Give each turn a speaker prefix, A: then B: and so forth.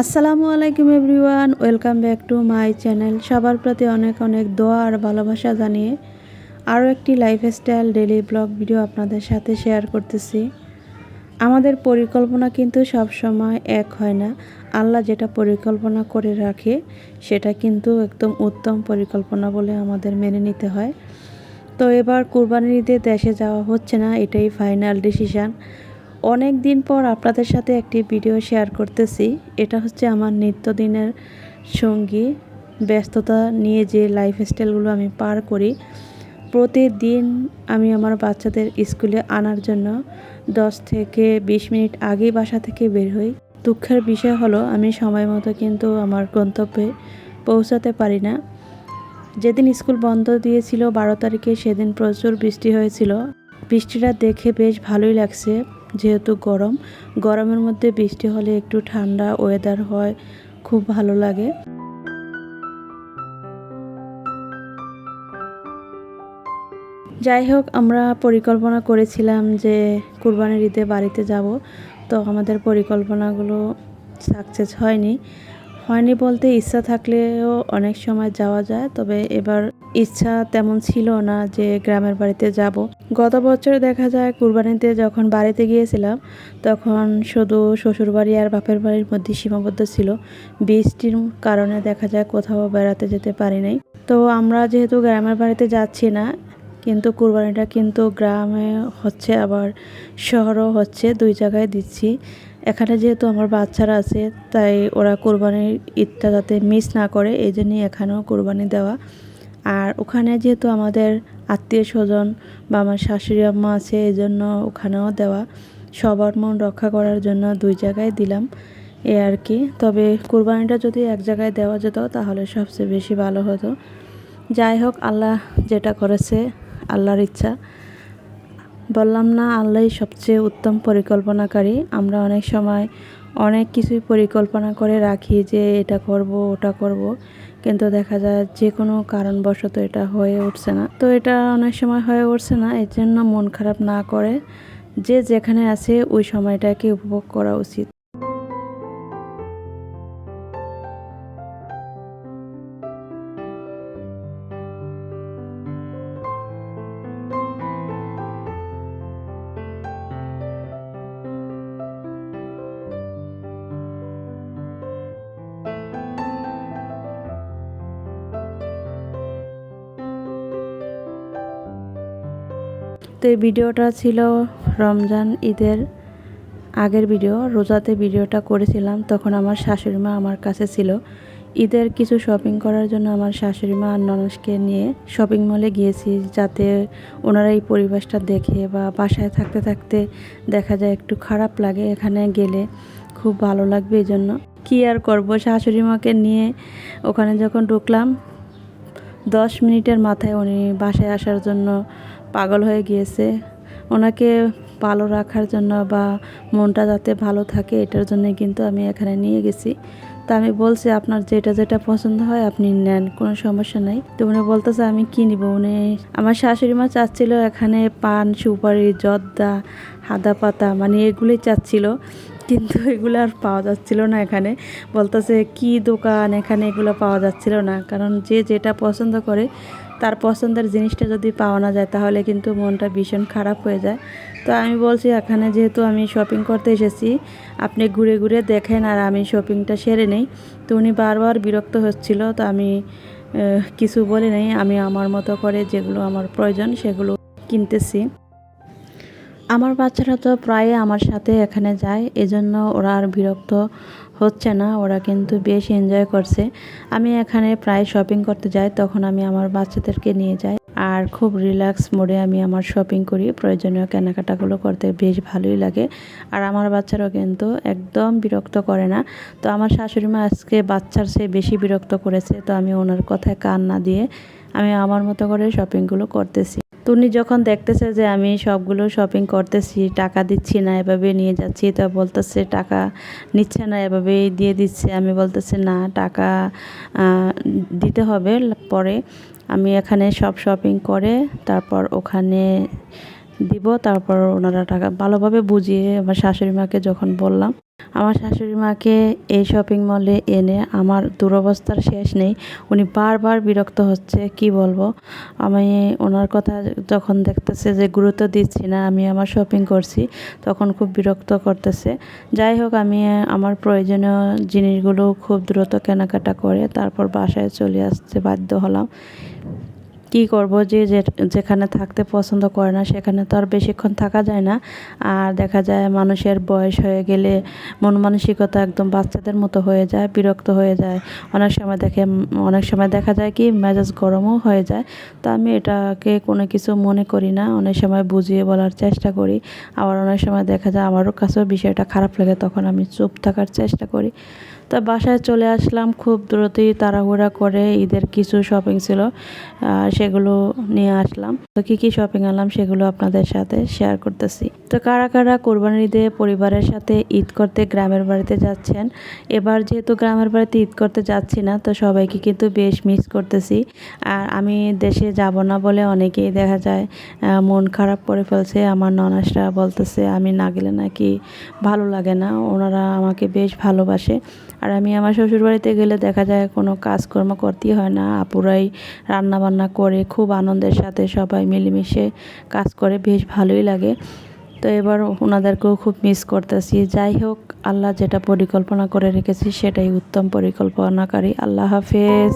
A: আসসালামু আলাইকুম everyone, welcome back to my channel. সবার প্রতি অনেক অনেক দোয়া আর ভালোবাসা জানিয়ে আরও একটি লাইফস্টাইল ডেলি ব্লগ ভিডিও আপনাদের সাথে শেয়ার করতেছি। আমাদের পরিকল্পনা কিন্তু সব সময় এক হয় না। আল্লাহ যেটা পরিকল্পনা করে রাখে, সেটা কিন্তু একদম উত্তম পরিকল্পনা বলে আমাদের মেনে নিতে হয়। তো এবার কোরবানির ঈদে দেশে যাওয়া হচ্ছে না, এটাই ফাইনাল ডিসিশান অনেক দিন পর আপনাদের সাথে একটি ভিডিও শেয়ার করতেছি। এটা হচ্ছে আমার নিত্যদিনের সঙ্গী, ব্যস্ততা নিয়ে যে লাইফস্টাইলগুলো আমি পার করি। প্রতিদিন আমি আমার বাচ্চাদের স্কুলে আনার জন্য দশ থেকে বিশ মিনিট আগেই বাসা থেকে বের হই। দুঃখের বিষয় হলো, আমি সময় মতো কিন্তু আমার গন্তব্যে পৌঁছাতে পারি না। যেদিন স্কুল বন্ধ দিয়েছিল বারো তারিখে, সেদিন প্রচুর বৃষ্টি হয়েছিল। বৃষ্টিটা দেখে বেশ ভালোই লাগছে। যেহেতু গরম, গরমের মধ্যে বৃষ্টি হলে একটু ঠান্ডা ওয়েদার হয়, খুব ভালো লাগে। যাই হোক আমরা পরিকল্পনা করেছিলাম যে কুরবানির ঈদে বাড়িতে যাব, তো আমাদের পরিকল্পনাগুলো সাকসেস হয়নি। হয়নি বলতে ইচ্ছা থাকলেও অনেক সময় যাওয়া যায়, তবে এবার ইচ্ছা তেমন ছিল না যে গ্রামের বাড়িতে যাব। গত বছর দেখা যায় কুরবানিতে যখন বাড়িতে গিয়েছিলাম, তখন শুধু শ্বশুরবাড়ি আর বাপের বাড়ির মধ্যে সীমাবদ্ধ ছিল। বৃষ্টির কারণে দেখা যায় কোথাও বেড়াতে যেতে পারি নাই। তো আমরা যেহেতু গ্রামের বাড়িতে যাচ্ছি না, কিন্তু কুরবানিটা কিন্তু গ্রামে হচ্ছে, আবার শহরও হচ্ছে, দুই জায়গায় দিচ্ছি। এখানে যেহেতু আমার বাচ্চারা আছে, তাই ওরা কোরবানির ঈদটা যাতে মিস না করে, এই জন্যই এখানেও কোরবানি দেওয়া। আর ওখানে যেহেতু আমাদের আত্মীয় স্বজন বা আমার শাশুড়ি আম্মা আছে, এই জন্য ওখানেও দেওয়া। সবার মন রক্ষা করার জন্য দুই জায়গায় দিলাম, এ আর কি। তবে কোরবানিটা যদি এক জায়গায় দেওয়া যেত, তাহলে সবচেয়ে বেশি ভালো হতো। যাই হোক, আল্লাহ যেটা করেছে, আল্লাহর ইচ্ছা। বললাম না আল্লাহ সবচেয়ে উত্তম পরিকল্পনাকারী। আমরা অনেক সময় অনেক কিছুই পরিকল্পনা করে রাখি যে এটা করব, ওটা করব, কিন্তু দেখা যায় যে কোনো কারণবশত এটা হয়ে উঠছে না। তো এটা অনেক সময় হয়ে উঠছে না এর জন্য মন খারাপ না করে যে যেখানে আছে ওই সময়টাকে উপভোগ করা উচিত। তো এই ভিডিওটা ছিল রমজান ঈদের আগের ভিডিও। রোজাতে ভিডিওটা করেছিলাম, তখন আমার শাশুড়ি মা আমার কাছে ছিল। ঈদের কিছু শপিং করার জন্য আমার শাশুড়ি মা আর ননসকে নিয়ে শপিং মলে গিয়েছি, যাতে ওনারা এই পরিবেশটা দেখে বা বাসায় থাকতে থাকতে দেখা যায় একটু খারাপ লাগে এখানে গেলে। খুব ভালো লাগবে এই জন্য। কী আর করব, শাশুড়ি মাকে নিয়ে ওখানে যখন ঢুকলাম, দশ মিনিটের মাথায় উনি বাসায় আসার জন্য পাগল হয়ে গিয়েছে। ওনাকে ভালো রাখার জন্য বা মনটা যাতে ভালো থাকে এটার জন্য কিন্তু আমি এখানে নিয়ে গেছি। তা আমি বলছি, আপনার যেটা যেটা পছন্দ হয় আপনি নেন, কোনো সমস্যা নাই। তো উনি বলতেছে, আমি কী নিব? উনি, আমার শাশুড়ি মা চাচ্ছিল এখানে পান, সুপারি, জর্দা হাদা পাতা মানে এগুলোই চাচ্ছিল, কিন্তু এগুলো আর পাওয়া যাচ্ছিল না এখানে। বলতেছে, কি দোকান এখানে এগুলো পাওয়া যাচ্ছিল না? কারণ যে যেটা পছন্দ করে তার পছন্দের জিনিসটা যদি পাওয়া না যায়, তাহলে কিন্তু মনটা ভীষণ খারাপ হয়ে যায়। তো আমি বলছি, এখানে যেহেতু আমি শপিং করতে এসেছি, আপনি ঘুরে ঘুরে দেখেন আর আমি শপিংটা সেরে নেই। তো উনি বারবার বিরক্ত হচ্ছিল, তো আমি কিছু বলি নাই। আমি আমার মতো করে যেগুলো আমার প্রয়োজন, সেগুলো কিনতেছি। আমার বাচ্চারা তো প্রায় আমার সাথে এখানে যায়, এজন্য ওরা আর বিরক্ত হচ্ছে না, ওরা কিন্তু বেশ এনজয় করছে। আমি এখানে প্রায় শপিং করতে যাই, তখন আমি আমার বাচ্চাদেরকে নিয়ে যাই। আর খুব রিল্যাক্স মোডে আমি আমার শপিং করি। প্রয়োজনীয় কেনাকাটাগুলো করতে বেশ ভালোই লাগে। আর আমার বাচ্চারাও কিন্তু একদম বিরক্ত করে না। তো আমার শাশুড়ি মা আজকে বাচ্চার সে বেশি বিরক্ত করেছে, তো আমি ওনার কথায় কান না দিয়ে আমি আমার মতো করে শপিংগুলো করতেছি। তো উনি যখন দেখতেছে যে আমি সবগুলো শপিং করতেছি, টাকা দিচ্ছি না, এভাবে নিয়ে যাচ্ছি, তো বলতেছে, টাকা নিচ্ছে না, এভাবেই দিয়ে দিচ্ছে। আমি বলতেছি, না, টাকা দিতে হবে পরে। আমি এখানে সব শপিং করে, তারপর ওখানে দিব, তারপর ওনারা টাকা ভালোভাবে বুঝিয়ে আমার শাশুড়ি মাকে যখন বললাম আমার শাশুড়ি মাকে এই শপিং মলে এনে আমার দুরবস্থার শেষ নেই। উনি বারবার বিরক্ত হচ্ছে, কি বলব? আমি ওনার কথা যখন দেখতেছে যে গুরুত্ব দিচ্ছি না, আমি আমার শপিং করছি, তখন খুব বিরক্ত করতেছে। যাই হোক, আমি আমার প্রয়োজনীয় জিনিসগুলো খুব দ্রুত কেনাকাটা করে তারপর বাসায় চলে আসতে বাধ্য হলাম। কি করব যে যেখানে থাকতে পছন্দ করে না, সেখানে তো আর বেশিক্ষণ থাকা যায় না। আর দেখা যায় মানুষের বয়স হয়ে গেলে মন মানসিকতা একদম বাচ্চাদের মতো হয়ে যায়, বিরক্ত হয়ে যায়। অনেক সময় দেখে, অনেক সময় দেখা যায় কি মেজাজ গরমও হয়ে যায়। তো আমি এটাকে কোনো কিছু মনে করি না, অনেক সময় বুঝিয়ে বলার চেষ্টা করি। আবার অনেক সময় দেখা যায় আমারও কাছেও বিষয়টা খারাপ লাগে, তখন আমি চুপ থাকার চেষ্টা করি। তো বাসায় চলে আসলাম, খুব দ্রুতই তাড়াহুড়া করে ঈদের কিছু শপিং ছিল সেগুলো নিয়ে আসলাম। তো কী কী শপিং আনলাম সেগুলো আপনাদের সাথে শেয়ার করতেছি। তো কারা কারা কোরবানির ঈদে পরিবারের সাথে ঈদ করতে গ্রামের বাড়িতে যাচ্ছেন, এবার যেহেতু গ্রামের বাড়িতে ঈদ করতে যাচ্ছি না, তো সবাইকে কিন্তু বেশ মিস করতেছি। আর আমি দেশে যাব না বলে অনেকেই দেখা যায় মন খারাপ করে ফেলছে। আমার ননাসরা বলতেছে, আমি না গেলে নাকি ভালো লাগে না। ওনারা আমাকে বেশ ভালোবাসে। আর আমি আমার শ্বশুরবাড়িতে গেলে দেখা যায় কোনো কাজকর্ম করতেই হয় না। আপুরাই রান্নাবান্না করে, খুব আনন্দের সাথে সবাই মিলেমিশে কাজ করে, বেশ ভালোই লাগে। তো এবার ওনাদেরকেও খুব মিস করতেছি। যাই হোক, আল্লাহ যেটা পরিকল্পনা করে রেখেছি সেটাই উত্তম পরিকল্পনাকারী। আল্লাহ হাফেজ।